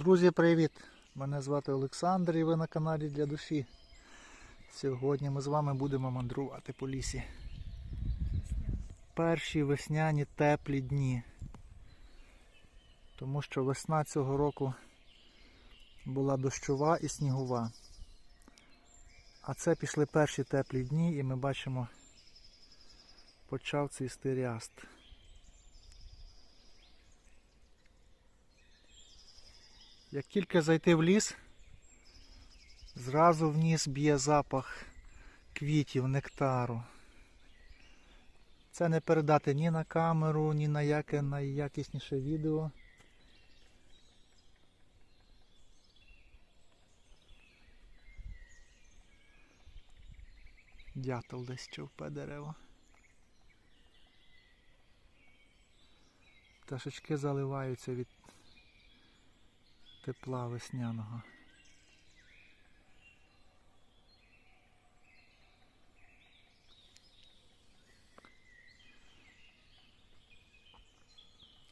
Друзі, привіт! Мене звати Олександр і ви на каналі для душі. Сьогодні ми з вами будемо мандрувати по лісі. Перші весняні теплі дні. Тому що весна цього року була дощова і снігова. А це пішли перші теплі дні і ми бачимо почав цвісти ряст. Як тільки зайти в ліс, зразу в б'є запах квітів, нектару. Це не передати ні на камеру, ні на яке найякісніше відео. Дятел десь човпе дерево. Пташечки заливаються від тепла весняного.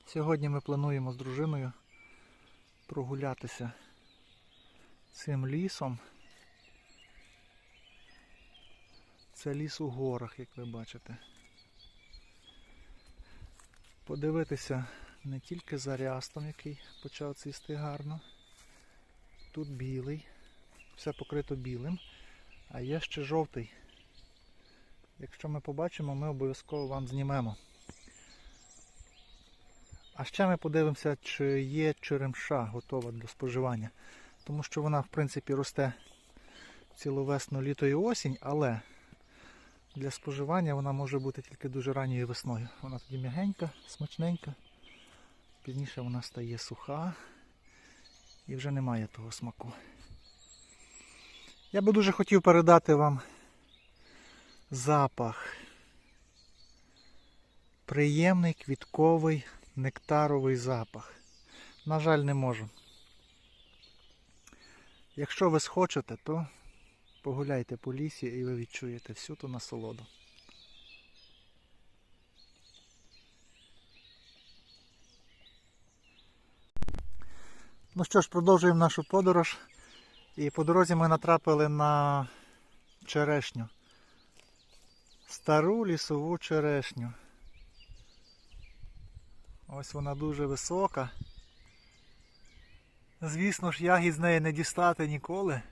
Сьогодні ми плануємо з дружиною прогулятися цим лісом. Це ліс у горах, як ви бачите. Подивитися не тільки за рястом, який почав цвісти гарно. Тут білий, все покрито білим, а є ще жовтий. Якщо ми побачимо, ми обов'язково вам знімемо. А ще ми подивимося, чи є черемша готова до споживання. Тому що вона, в принципі, росте цілу весну, літо і осінь, але для споживання вона може бути тільки дуже ранньою весною. Вона тоді м'ягенька, смачненька. Пізніше вона стає суха і вже немає того смаку. Я би дуже хотів передати вам запах. Приємний квітковий нектаровий запах. На жаль, не можу. Якщо ви схочете, то погуляйте по лісі і ви відчуєте всю ту насолоду. Ну що ж, продовжуємо нашу подорож. І по дорозі ми натрапили на черешню. Стару лісову черешню. Ось вона дуже висока. Звісно ж, ягід з неї не дістати ніколи.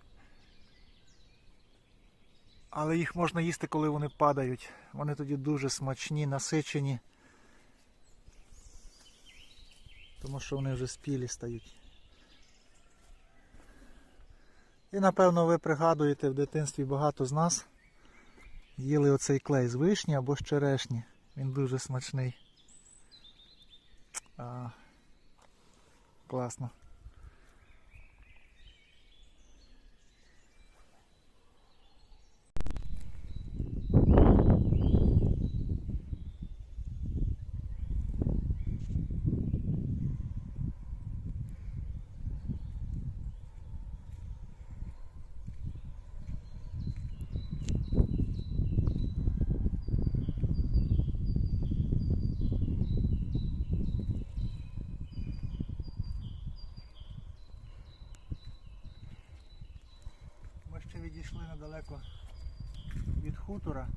Але їх можна їсти, коли вони падають. Вони тоді дуже смачні, насичені. Тому що вони вже спілі стають. І напевно ви пригадуєте в дитинстві багато з нас їли оцей клей з вишні або з черешні. Він дуже смачний. А, класно. Ми ще відійшли недалеко від хутора.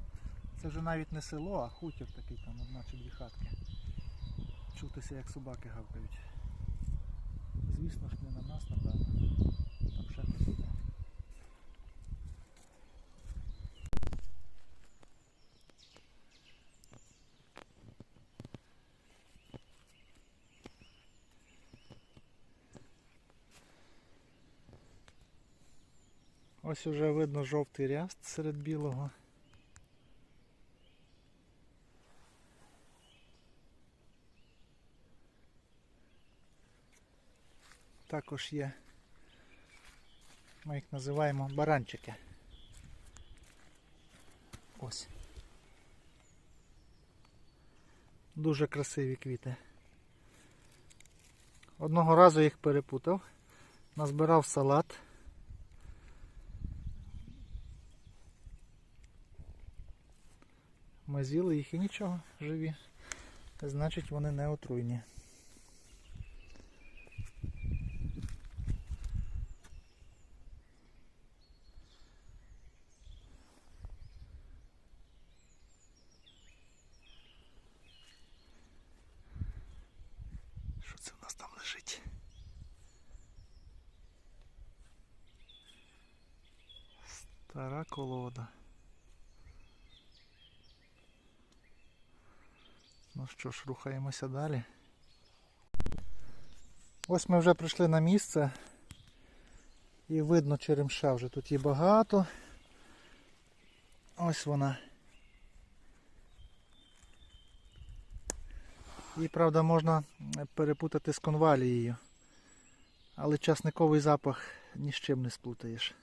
Це вже навіть не село, а хутір такий там одна чи дві хатки. Чутися, як собаки гавкають. Звісно ж не на нас, напевно. Там ще хтось іде. Ось уже видно жовтий ряст серед білого. Також є, ми їх називаємо баранчики. Ось. Дуже красиві квіти. Одного разу їх перепутав, назбирав салат. Ми з'їли їх і нічого живі. Значить вони не отруйні. Що це в нас там лежить? Стара колода. Ну що ж, рухаємося далі. Ось ми вже прийшли на місце. І видно черемша вже тут є багато. Ось вона. Її, правда, можна перепутати з конвалією. Але часниковий запах ні з чим не сплутаєш.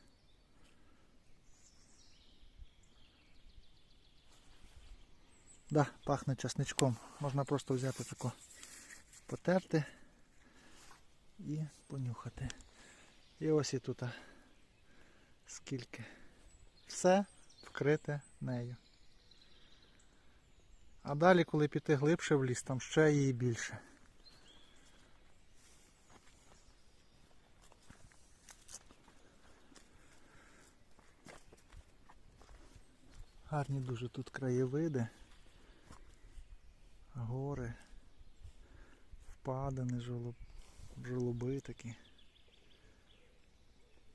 Да, пахне часничком. Можна просто взяти тако, потерти і понюхати. І ось і тут. Скільки. Все вкрите нею. А далі, коли піти глибше в ліс, там ще її більше. Гарні дуже тут краєвиди, гори, впадини, жолоб, жолоби такі.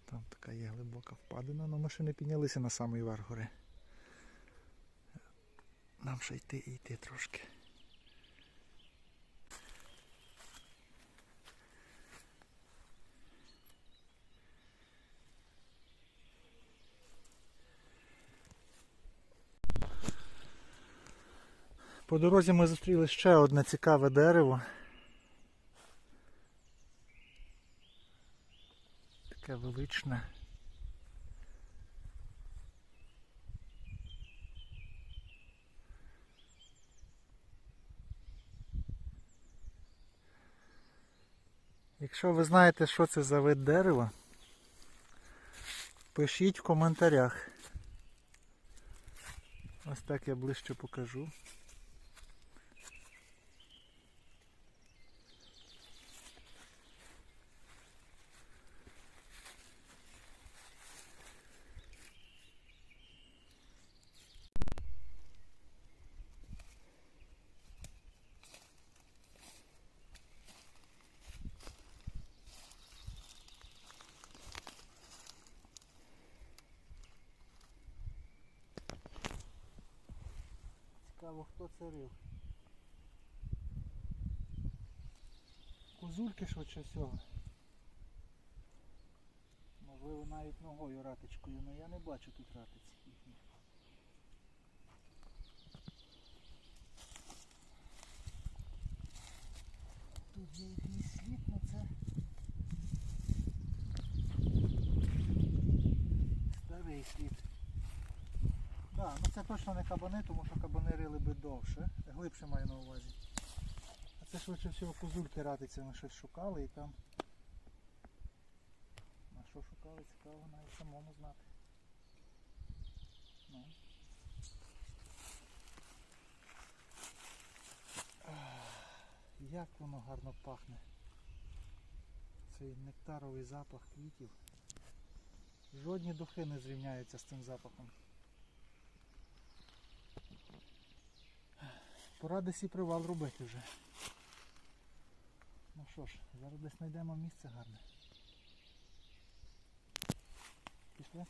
Там така є глибока впадина, але ми ще не піднялися на самий верх гори. Нам ще йти і йти трошки. По дорозі ми зустріли ще одне цікаве дерево. Таке величне. Якщо ви знаєте, що це за вид дерева, пишіть в коментарях. Ось так я ближче покажу. Цікаво, хто це рив. Козульки швидше всього. Можливо навіть ногою ратичкою, але я не бачу тут ратиць їхніх. Тут є якийсь слід, але це старий слід. Так, ну це точно не кабани, тому що кабани рили би довше. Глибше маю на увазі. А це швидше всього козульки ратиці ми щось шукали і там. На що шукали, цікаво навіть самому знати. Ну. Ах, Як воно гарно пахне. Цей нектаровий запах квітів. Жодні духи не зрівняються з цим запахом. Пора десь і привал робити вже. Ну що ж, зараз десь знайдемо місце гарне. Пішли?